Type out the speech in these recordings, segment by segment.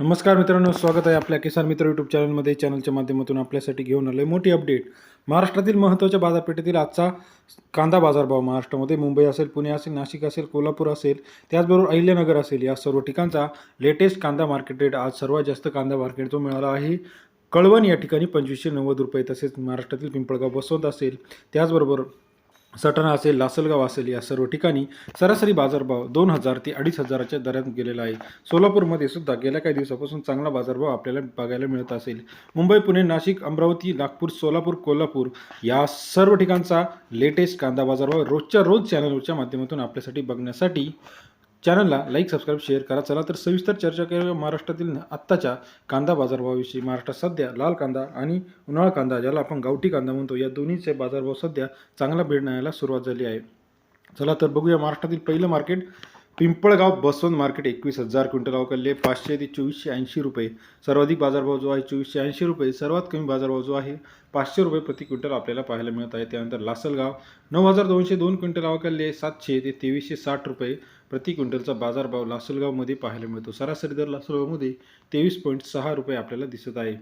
नमस्कार मित्रांनो स्वागत आहे आपल्या किसान मित्र यूट्यूब चॅनलमध्ये चॅनलच्या माध्यमातून आपल्यासाठी घेऊन आलो मोठी अपडेट महाराष्ट्रातील महत्त्वाच्या बाजारपेठेतील आजचा कांदा बाजारभाव महाराष्ट्रामध्ये मुंबई असेल पुणे असेल नाशिक असेल कोल्हापूर असेल त्याचबरोबर अहिल्यानगर असेल या सर्व ठिकाणचा लेटेस्ट कांदा मार्केट रेट आज सर्वात जास्त कांदा मार्केट जो मिळाला आहे. कळवण या ठिकाणी पंचवीसशे नव्वद रुपये तसेच महाराष्ट्रातील पिंपळगाव बसवंत असेल त्याचबरोबर सटाणा असेल लासलगाव असेल या सर्व ठिकाणी सरासरी बाजारभाव दोन हजार ते अडीच हजाराच्या दरात गेलेला आहे. सोलापूरमध्ये सुद्धा गेल्या काही दिवसापासून चांगला बाजारभाव आपल्याला बघायला मिळत असेल. मुंबई पुणे नाशिक अमरावती नागपूर सोलापूर कोल्हापूर या सर्व ठिकाणचा लेटेस्ट कांदा बाजारभाव रोजच्या रोज चॅनलच्या माध्यमातून आपल्यासाठी बघण्यासाठी चॅनलला लाईक सबस्क्राईब शेअर करा. चला तर सविस्तर चर्चा करूया महाराष्ट्रातील आत्ताच्या कांदा बाजारभावाविषयी. महाराष्ट्रात सध्या लाल कांदा आणि उन्हाळा कांदा ज्याला आपण गावठी कांदा म्हणतो या दोन्हीचे बाजारभाव सध्या चांगला मिळण्याला सुरुवात झाली आहे. चला तर बघूया महाराष्ट्रातील पहिलं मार्केट पिंपळगाव बसवंत मार्केट एकवीस हजार क्विंटल अवकलले पाचशे ते चोवीसशे ऐंशी रुपये. सर्वाधिक बाजारभाव जो आहे चोवीसशे ऐंशी रुपये. सर्वात कमी बाजारभाव जो आहे पाचशे रुपये प्रति क्विंटल आपल्याला पाहायला मिळत आहे. त्यानंतर लासलगाव नऊ हजार दोनशे दोन क्विंटल अवकलले सातशे ते तेवीसशे साठ रुपये प्रति क्विंटलचा बाजारभाव लासलगावमध्ये पाहायला मिळतो. सरासरी दर लासलगावमध्ये तेवीस पॉईंट सहा रुपये आपल्याला दिसत आहे.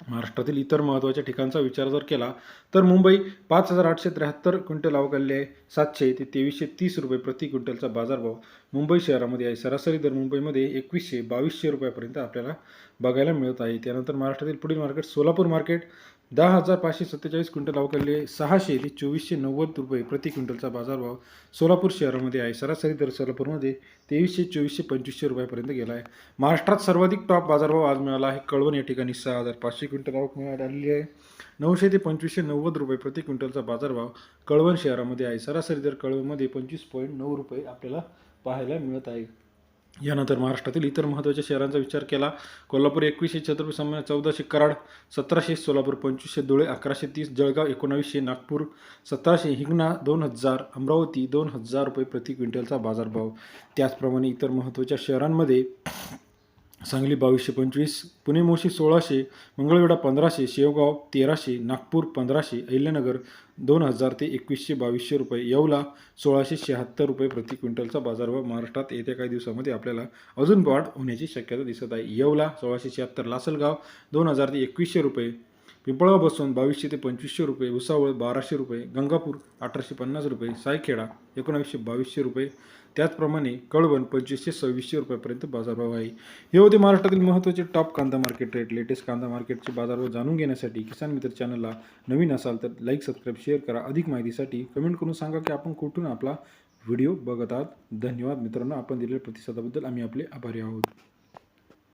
महाराष्ट्रातील इतर महत्त्वाच्या ठिकाणचा विचार जर केला तर मुंबई पाच हजार आठशे त्र्याहत्तर क्विंटल अवकालले आहे. सातशे ते तेवीसशे तीस रुपये प्रति क्विंटलचा बाजारभाव मुंबई शहरामध्ये आहे. सरासरी दर मुंबईमध्ये एकवीसशे बावीसशे रुपयापर्यंत आपल्याला बघायला मिळत आहे. त्यानंतर महाराष्ट्रातील पुढील मार्केट सोलापूर मार्केट दहा हजार पाचशे सत्तेचाळीस क्विंटल अवकालले सहाशे ते चोवीसशे नव्वद रुपये प्रति क्विंटलचा बाजारभाव सोलापूर शहरामध्ये आहे. सरासरी दर सोलापूरमध्ये तेवीसशे चोवीसशे पंचवीसशे रुपयापर्यंत गेला आहे महाराष्ट्रात सर्वाधिक टॉप बाजारभाव आज मिळाला आहे. कळवण या ठिकाणी सहा हजार पाचशे क्विंटल आवक मिळाली आहे. नऊशे ते पंचवीसशे नव्वद रुपये प्रति क्विंटलचा बाजारभाव कळवण शहरामध्ये आहे. सरासरी दर कळवणमध्ये पंचवीस पॉईंट नऊ रुपये आपल्याला पाहायला मिळत आहे. यानंतर महाराष्ट्रातील इतर महत्त्वाच्या शहरांचा विचार केला. कोल्हापूर एकवीसशे छत्रपती संभाजी चौदाशे कराड सतराशे सोलापूर पंचवीसशे धुळे अकराशे तीस जळगाव एकोणावीसशे नागपूर सतराशे हिंगणा दोन हजार अमरावती दोन हजार रुपये प्रति क्विंटलचा बाजारभाव. त्याचप्रमाणे इतर महत्त्वाच्या शहरांमध्ये सांगली बावीसशे पंचवीस पुणे मोशी सोळाशे मंगळवेढा पंधराशे शेवगाव तेराशे नागपूर पंधराशे अहिल्यानगर दोन हजार ते एकवीसशे बावीसशे रुपये येवला सोळाशे शहात्तर रुपये प्रति क्विंटलचा बाजारभाव महाराष्ट्रात येत्या काही दिवसामध्ये आपल्याला अजून वाढ होण्याची शक्यता दिसत आहे. येवला सोळाशे शहात्तर लासलगाव दोन हजार ते एकवीसशे रुपये पिंपळगाव बसून बावीसशे ते पंचवीसशे रुपये भुसावळ बाराशे रुपये गंगापूर अठराशे पन्नास रुपये सायखेडा एकोणावीसशे बावीसशे रुपये. त्याचप्रमाणे कळवण पंचवीसशे सव्वीसशे रुपयापर्यंत बाजारभाव आहे. हे होते महाराष्ट्रातील महत्त्वाचे टॉप कांदा मार्केट रेट लेटेस्ट कांदा मार्केटचे बाजारभाव जाणून घेण्यासाठी किसान मित्र चॅनलला नवीन असाल तर लाईक सबस्क्राईब शेअर करा. अधिक माहितीसाठी कमेंट करून सांगा की आपण कुठून आपला व्हिडिओ बघत आहात. धन्यवाद मित्रांनो आपण दिलेल्या प्रतिसादाबद्दल आम्ही आपले आभारी आहोत.